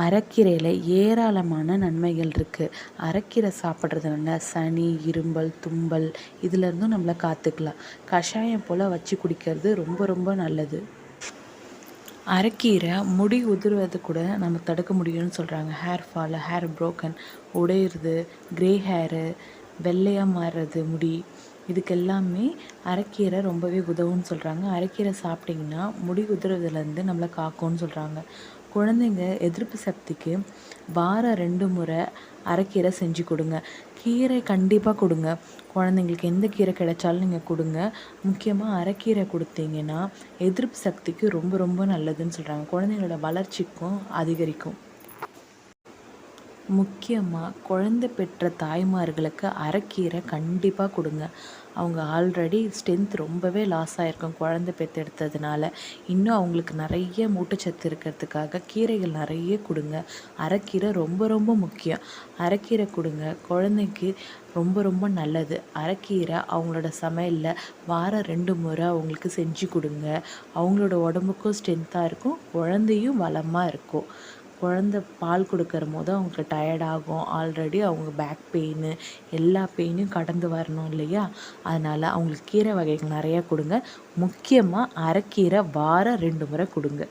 அரைக்கீரையில் ஏராளமான நன்மைகள் இருக்குது அரைக்கீரை சாப்பிட்றதுனால சளி இரும்பல் தும்மல் இதுலேருந்தும் நம்மளை காத்துக்கலாம். கஷாயம் போல் வச்சு குடிக்கிறது ரொம்ப ரொம்ப நல்லது. அரைக்கீரை முடி உதிர்வது கூட நம்ம தடுக்க முடியும்னு சொல்கிறாங்க ஹேர் ஃபால் ஹேர் ப்ரோக்கன் உடையிறது க்ரே ஹேரு வெள்ளையாக மாறுறது முடி இதுக்கெல்லாமே அரைக்கீரை ரொம்பவே உதவும்னு சொல்கிறாங்க அரைக்கீரை சாப்பிட்டிங்கன்னா முடி உதிர்றதுலேருந்து நம்மளை காக்கும்னு சொல்கிறாங்க குழந்தைங்க எதிர்ப்பு சக்திக்கு வாரம் ரெண்டு முறை அரைக்கீரை செஞ்சு கொடுங்க. கீரை கண்டிப்பாக கொடுங்க. குழந்தைங்களுக்கு எந்த கீரை கிடைச்சாலும் நீங்கள் கொடுங்க. முக்கியமாக அரைக்கீரை கொடுத்தீங்கன்னா எதிர்ப்பு சக்திக்கு ரொம்ப ரொம்ப நல்லதுன்னு சொல்கிறாங்க குழந்தைங்களோட வளர்ச்சிக்கும் அதிகரிக்கும். முக்கியமாக குழந்தை பெற்ற தாய்மார்களுக்கு அரைக்கீரை கண்டிப்பாக கொடுங்க. அவங்க ஆல்ரெடி ஸ்ட்ரென்த் ரொம்பவே லாஸ் ஆகிருக்கும் குழந்தை பெற்றெடுத்ததுனால இன்னும் அவங்களுக்கு நிறைய ஊட்டச்சத்து இருக்கிறதுக்காக கீரைகள் நிறைய கொடுங்க. அரைக்கீரை ரொம்ப ரொம்ப முக்கியம். அரைக்கீரை கொடுங்க. குழந்தைக்கு ரொம்ப ரொம்ப நல்லது. அரைக்கீரை அவங்களோட சமையலில் வாரம் ரெண்டு முறை அவங்களுக்கு செஞ்சு கொடுங்க. அவங்களோட உடம்புக்கும் ஸ்ட்ரென்த்தாக இருக்கும். குழந்தையும் வளமாக இருக்கும். குழந்த பால் கொடுக்கற போது அவங்களுக்கு டயர்ட் ஆகும். ஆல்ரெடி அவங்க பேக் பெயின் எல்லா பெயினையும் கடந்து வரணும் இல்லையா? அதனால் அவங்களுக்கு கீரை வகைகள் நிறையா கொடுங்க. முக்கியமாக அரைக்கீரை வாரம் ரெண்டு முறை கொடுங்க.